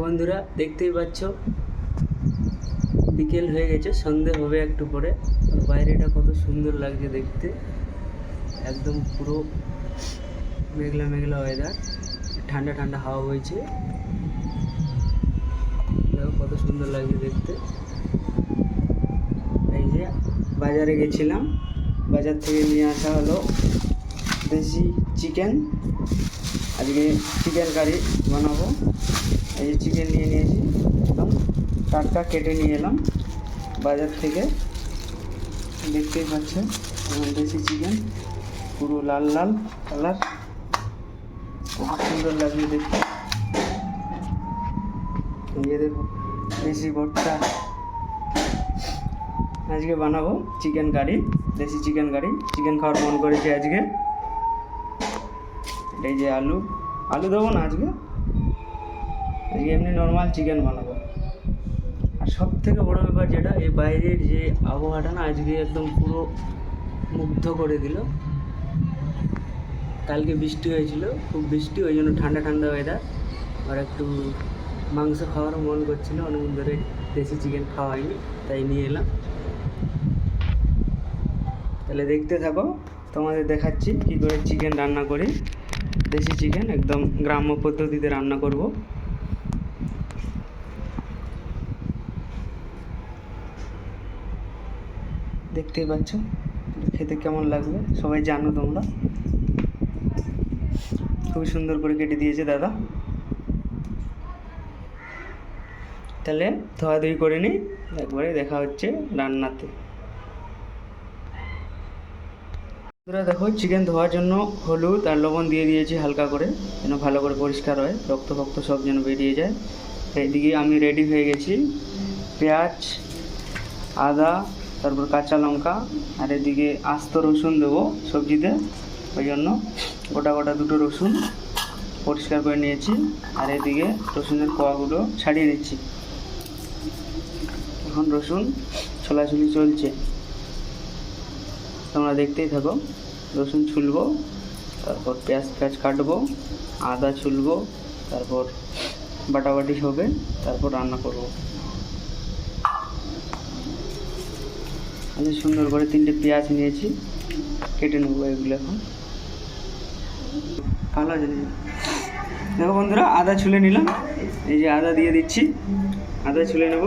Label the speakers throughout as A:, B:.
A: বন্ধুরা, দেখতেই পাচ্ছ? বিকেল হয়ে গেছে, সন্ধে হবে একটু পরে। বাইরেটা কত সুন্দর লাগছে দেখতে। একদম পুরো মেঘলা মেঘলা ওয়েদার ঠান্ডা ঠান্ডা হাওয়া বইছে। কত সুন্দর লাগছে দেখতে। এই যে বাজারে গেছিলাম। বাজার থেকে নিয়ে আসা হলো দেশি চিকেন আজকে চিকেন কারি বানাবো। এই যে চিকেন নিয়ে নিয়েছি একদম টাটকা কেটে নিয়ে এলাম বাজার থেকে। দেখতেই পাচ্ছেন দেশি চিকেন পুরো লাল লাল কালার খুব সুন্দর লাগছে দেখতে। এই দেখো, দেশি ভর্তা। আজকে বানাবো চিকেন কারি দেশি চিকেন কারি চিকেন খাওয়ার মন করেছে আজকে। এই যে আলু। আলু দেবো না আজকে? এমনি নর্মাল চিকেন বানাবো। আর সব থেকে বড়ো ব্যাপার যেটা, এই বাইরের যে আবহাওয়াটা না, আজকে একদম পুরো মুগ্ধ করে দিল। কালকে বৃষ্টি হয়েছিল, খুব বৃষ্টি, ওই জন্য ঠান্ডা ঠান্ডা ওয়েদার আর একটু মাংস খাওয়ারও মন করছিল, অনেকদিন ধরে দেশি চিকেন খাওয়া হয়নি, তাই নিয়ে এলাম। তাহলে দেখতে থাকো, তোমাদের দেখাচ্ছি কী করে চিকেন রান্না করি। দেশি চিকেন একদম গ্রাম্য পদ্ধতিতে রান্না করব। দেখতেই পাচ্ছ। খেতে কেমন লাগবে? সবাই জানো তোমরা। খুবই সুন্দর করে কেটে দিয়েছে দাদা। তাহলে ধোয়াধুয়ি করে নিই একবারে দেখা হচ্ছে রান্নাতে। বন্ধুরা, দেখো চিকেন ধোয়ার জন্য হলুদ আর লবণ দিয়ে দিয়েছি হালকা করে, যেন ভালো করে পরিষ্কার হয়। রক্ত ফক্ত সব যেন বেরিয়ে যায়। এইদিকে আমি রেডি হয়ে গেছি। পেঁয়াজ, আদা তারপর কাঁচা লঙ্কা, আর এদিকে আস্ত রসুন দেবো সবজিতে, ওই জন্য গোটা গোটা দুটো রসুন পরিষ্কার করে নিয়েছি, আর এদিকে রসুনের কোয়াগুলো ছাড়িয়ে নিচ্ছি। এখন রসুন ছোলাছুলি চলছে। তোমরা দেখতেই থাকো, রসুন ছুলবো, তারপর পেঁয়াজ পেঁয়াজ কাটবো, আদা ছুলবো, তারপর বাটাবাটি হবে, তারপর রান্না করব। আমি সুন্দর করে তিনটে পেঁয়াজ নিয়েছি, কেটে নেব এগুলো এখন। ভালো আছে দেখি। বন্ধুরা, আদা ছুলে নিলাম। এই যে আদা দিয়ে দিচ্ছি, আদা ছুলে নেব।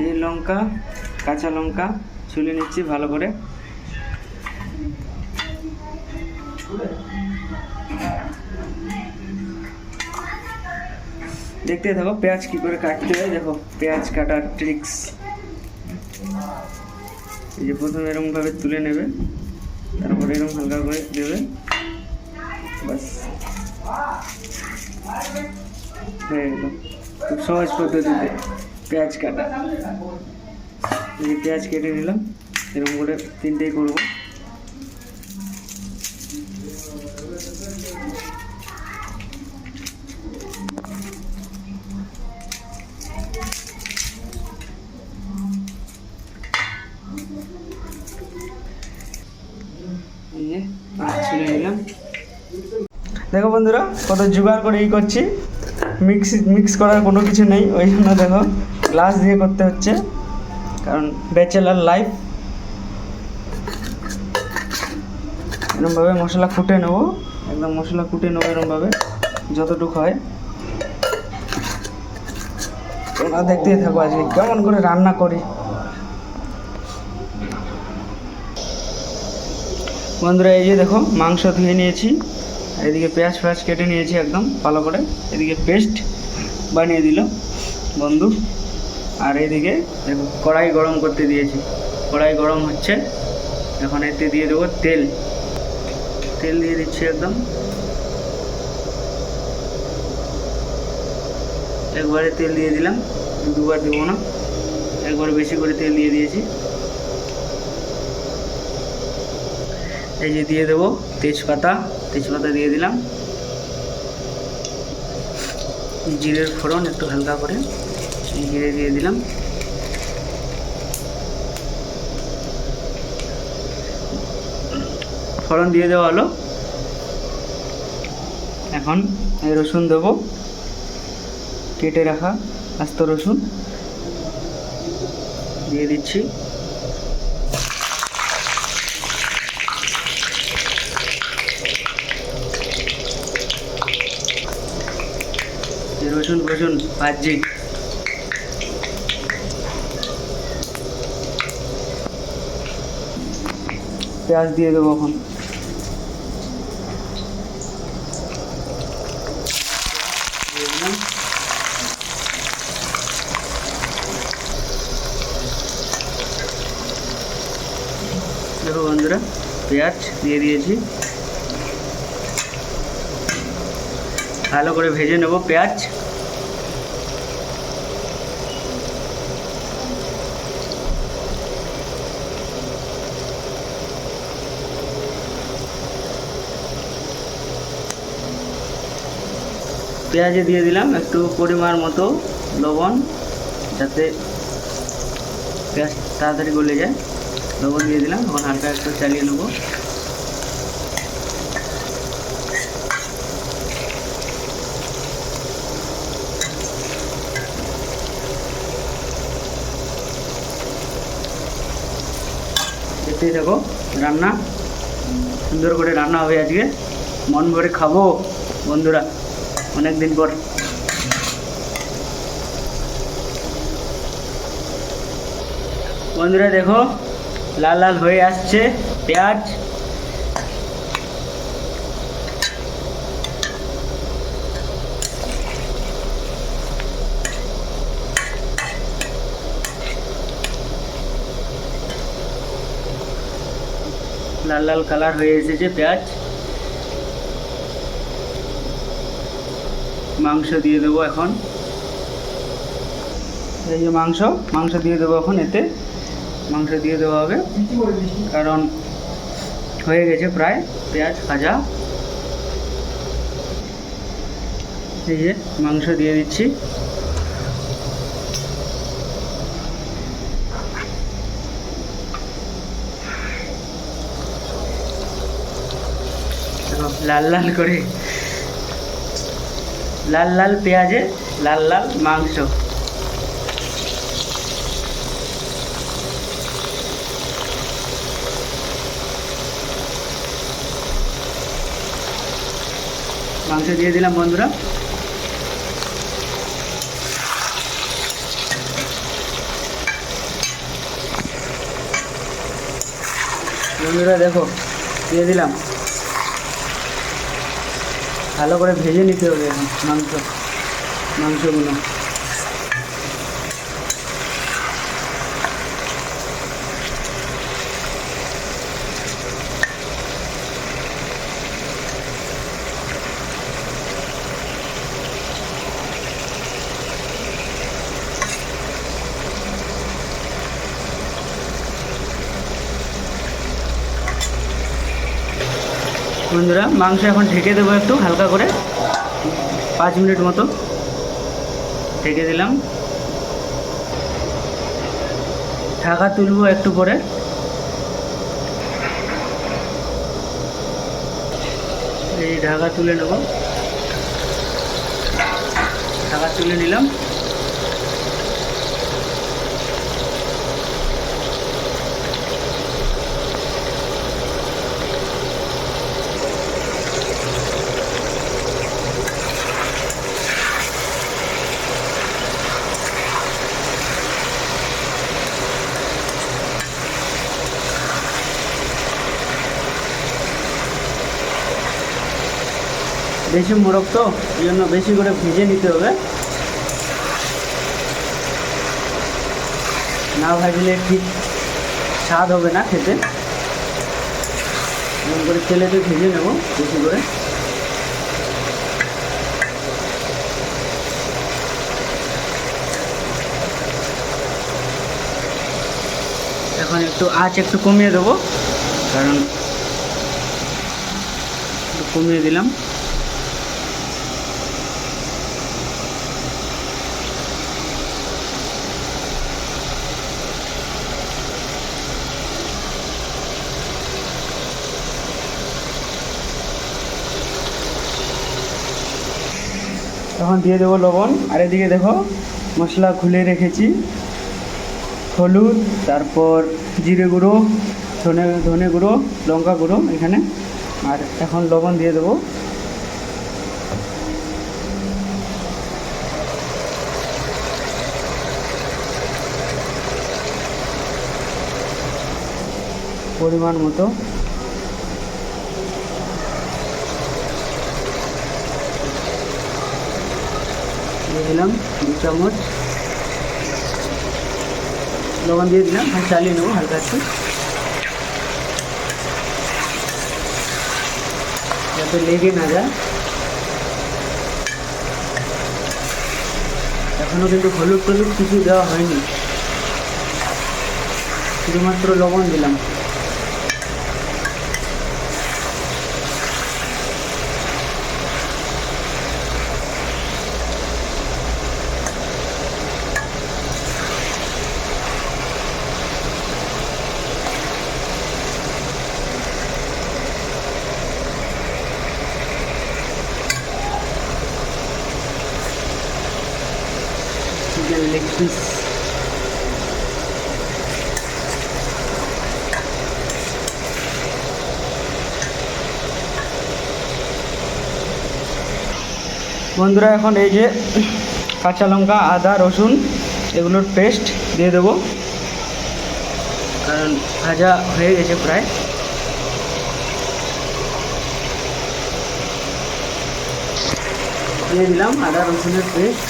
A: এই লঙ্কা, কাঁচা লঙ্কা ছুলে নিচ্ছি ভালো করে। দেখতে থাকো, পেঁয়াজ কি করে কাটতে হয়, দেখো, পেঁয়াজ কাটার ট্রিক্স এই যে প্রথমে এরকম ভাবে তুলে নেবে, তারপরে এরকম হালকা করে দেবে। বাস খুব সহজ পদ্ধতিতে পেঁয়াজ কাটা। এই পেঁয়াজ কেটে নিলাম, এরকম করে তিনটেই করব। দেখো বন্ধুরা, কত জোগাড় করে ই করছি। মিক্স মিক্স করার কোনো কিছু নেই, ওই জন্য দেখো গ্লাস দিয়ে করতে হচ্ছে। কারণ ব্যাচেলার লাইফ এরকমভাবে মশলা কুটে নেব, একদম মশলা কুটে নেব এরকমভাবে যতটুকু হয়। তোমরা দেখতেই থাকো আজকে, কেমন করে রান্না করি। বন্ধুরা, এই যে দেখো, মাংস ধুয়ে নিয়েছি। এদিকে পেঁয়াজ ফেয়াজ কেটে নিয়েছি একদম ভালো করে। এদিকে পেস্ট বানিয়ে দিল বন্ধু। আর এদিকে দেখো, কড়াই গরম করতে দিয়েছি। কড়াই গরম হচ্ছে। এখন এতে দিয়ে দেবো তেল। তেল দিয়ে দিচ্ছি একদম। একবারে তেল দিয়ে দিলাম। দুবার দেবো না। একবারে বেশি করে তেল দিয়ে দিয়েছি। এই যে দিয়ে দেবো তেজপাতা। তেজপাতা দিয়ে দিলাম। জিরের ফোড়ন একটু হালকা করে জিরে দিয়ে দিলাম। ফোড়ন দিয়ে দেওয়া হলো। এখন রসুন দেবো। কেটে রাখা আস্ত রসুন। দিয়ে দিচ্ছি এই রসুন রসুন ভাজি পেঁয়াজ দিয়ে দেবো এখন। দেখো বন্ধুরা পেঁয়াজ দিয়ে দিয়েছি। ভালো করে ভেজে নেব পেঁয়াজ। পেঁয়াজে দিয়ে দিলাম একটু পরিমাণ মতো লবণ, যাতে পেঁয়াজ তাড়াতাড়ি গলে যায়। লবণ দিয়ে দিলাম এখন হালকা একটু চালিয়ে নেব। দেখতেই থাকো, রান্না সুন্দর করে রান্না হবে আজকে। মন ভরে খাব বন্ধুরা। অনেক দিন পর। বন্ধুরা দেখো, লাল লাল হয়ে আসছে পেঁয়াজ। লাল লাল কালার হয়ে এসেছে পেঁয়াজ। মাংস দিয়ে দেবো এখন। এই যে মাংস মাংস দিয়ে দেবো এখন এতে। মাংস দিয়ে দেওয়া হবে। কারণ হয়ে গেছে প্রায় পেঁয়াজ ভাজা। এই যে মাংস দিয়ে দিচ্ছি। লাল লাল করে লাল লাল পেঁয়াজে লাল লাল মাংস। মাংস দিয়ে দিলাম বন্ধুরা। বন্ধুরা দেখো দিয়ে দিলাম। ভালো করে ভেজে নিতে হবে মাংস মাংসগুলো। বন্ধুরা, মাংস এখন ঢেকে দেবো একটু, হালকা করে। পাঁচ মিনিট মতো ঢেকে দিলাম। ঢাকা তুলবো একটু পরে। এই ঢাকা তুলে নেব। ঢাকা তুলে নিলাম। বেশি মোরগ তো, এই জন্য বেশি করে ভেজে নিতে হবে। না ভাজলে ঠিক স্বাদ হবে না খেতে। এরকম করে তেলেতে ভেজে নেব বেশি করে। এখন একটু আঁচ একটু কমিয়ে দেবো, কারণ কমিয়ে দিলাম। দিয়ে দেবো লবণ। আর এদিকে দেখো, মশলা খুলে রেখেছি। হলুদ, তারপর জিরে গুঁড়ো, ধনে ধনে গুঁড়ো, লঙ্কা গুঁড়ো এখানে। আর এখন লবণ দিয়ে দেবো। পরিমাণ মতো। দিয়ে দিলাম দু চামচ। লবণ দিয়ে দিলাম আর চালিয়ে নেব হালকা একটু। যাতে লেগে না যায়। এখনও কিন্তু হলুদ টলুদ কিছু দেওয়া হয়নি। শুধুমাত্র লবণ দিলাম। চিকেন লেগ পিস বন্ধুরা, এখন এই যে কাঁচা লঙ্কা, আদা, রসুন, এগুলোর পেস্ট দিয়ে দেবো। কারণ ভাজা হয়ে গেছে প্রায়। দিয়ে দিলাম আদা, রসুনের পেস্ট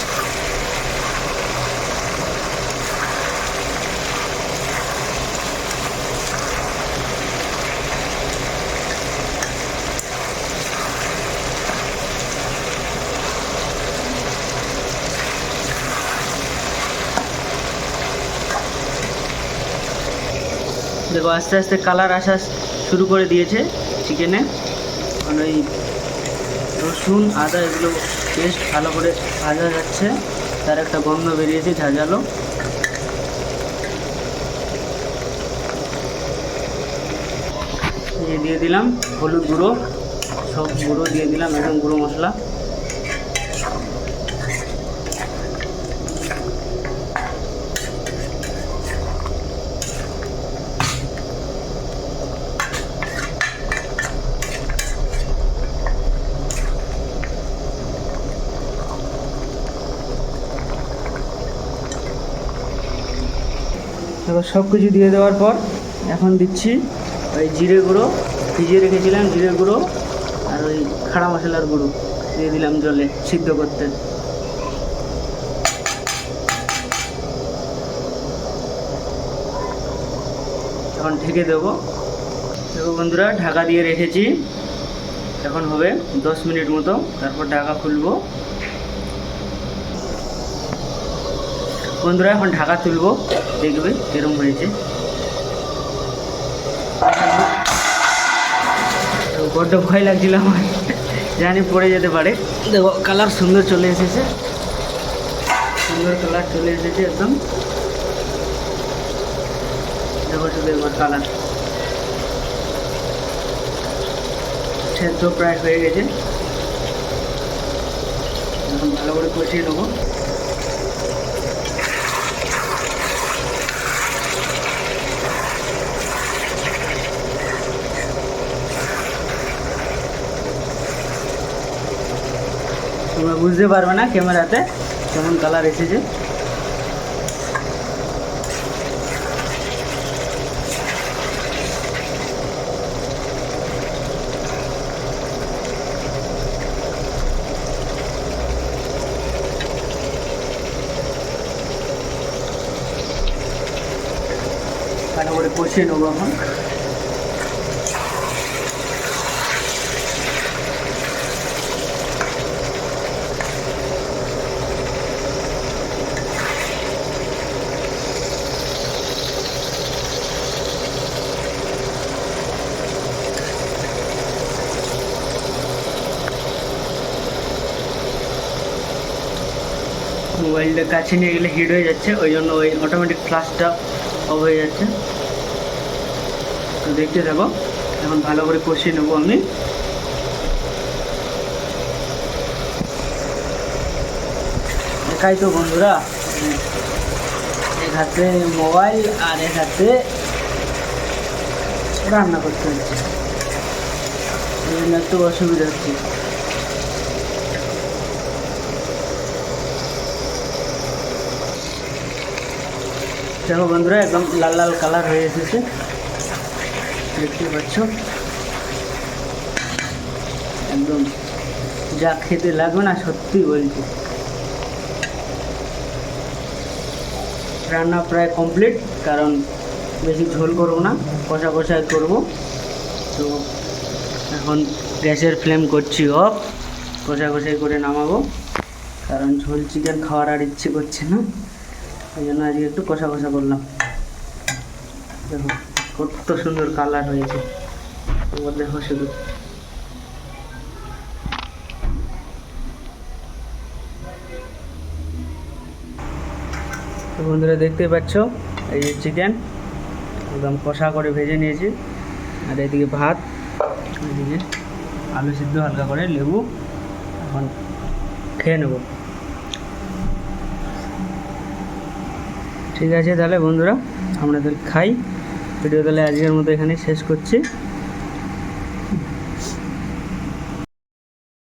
A: দেখো, আস্তে আস্তে কালার আসা শুরু করে দিয়েছে চিকেনে কারণ ওই রসুন, আদা এগুলো পেস্ট ভালো করে ভাজা যাচ্ছে। তার একটা গন্ধ বেরিয়েছে, ঝাঁঝালো। দিয়ে দিলাম হলুদ গুঁড়ো, সব গুঁড়ো দিয়ে দিলাম, একদম গুঁড়ো মশলা। এবার সব কিছু দিয়ে দেওয়ার পর এখন দিচ্ছি ওই জিরে গুঁড়ো। ভিজিয়ে রেখেছিলাম জিরে গুঁড়ো আর ওই খাড়া মশলার গুঁড়ো দিয়ে দিলাম জলে সিদ্ধ করতে। এখন ঢেকে দেবো। দেখো বন্ধুরা, ঢাকা দিয়ে রেখেছি। এখন হবে দশ মিনিট মতো, তারপর ঢাকা খুলবো। বন্ধুরা, এখন ঢাকা তুলবো। দেখবে কিরম হয়েছে। বড্ড ভয় লাগছিল আমার। জানি পড়ে যেতে পারে। দেখো, কালার সুন্দর চলে এসেছে। সুন্দর কালার চলে এসেছে একদম। দেখো শুধু এবার কালার। সেদ্ধ প্রায় হয়ে গেছে। এখন ভালো করে কষিয়ে নেব। তোমরা বুঝতে পারবে না ক্যামেরাতে কেমন কালার এসেছে। করে কষিয়ে নেব এখন। মোবাইলটা কাছে নিয়ে গেলে হিট হয়ে যাচ্ছে, ওই জন্য ওই অটোমেটিক ফ্লাশটা অফ হয়ে যাচ্ছে। তো দেখতে থাকো, এখন ভালো করে কষিয়ে নেব আমি। একাই তো বন্ধুরা, এক হাতে মোবাইল আর এক হাতে রান্না করতে হচ্ছে। একটু অসুবিধা হচ্ছে। দেখো বন্ধুরা, একদম লাল লাল কালার হয়ে এসেছে। দেখতে পাচ্ছ? একদম যা খেতে লাগবে না, সত্যি বলছি। রান্না প্রায় কমপ্লিট কারণ বেশি ঝোল করব না, কষা কষাই করব। তো এখন গ্যাসের ফ্লেম করছি অফ কষা কষাই করে নামাবো। কারণ ঝোল চিকেন খাওয়ার আর ইচ্ছে করছে না। ওই জন্য আজকে একটু কষা কষা করলাম। দেখো, কত সুন্দর কালার হয়েছে। এবার দেখো শুধু। বন্ধুরা, দেখতে পাচ্ছ? এই যে চিকেন একদম কষা করে ভেজে নিয়েছি। আর এদিকে ভাত, এদিকে আলু সিদ্ধ হালকা করে লেবু। এখন খেয়ে নেব। ঠিক আছে তাহলে বন্ধুরা আমরা তাহলে খাই। ভিডিও তাহলে আজকের মতো এখানে শেষ করছি।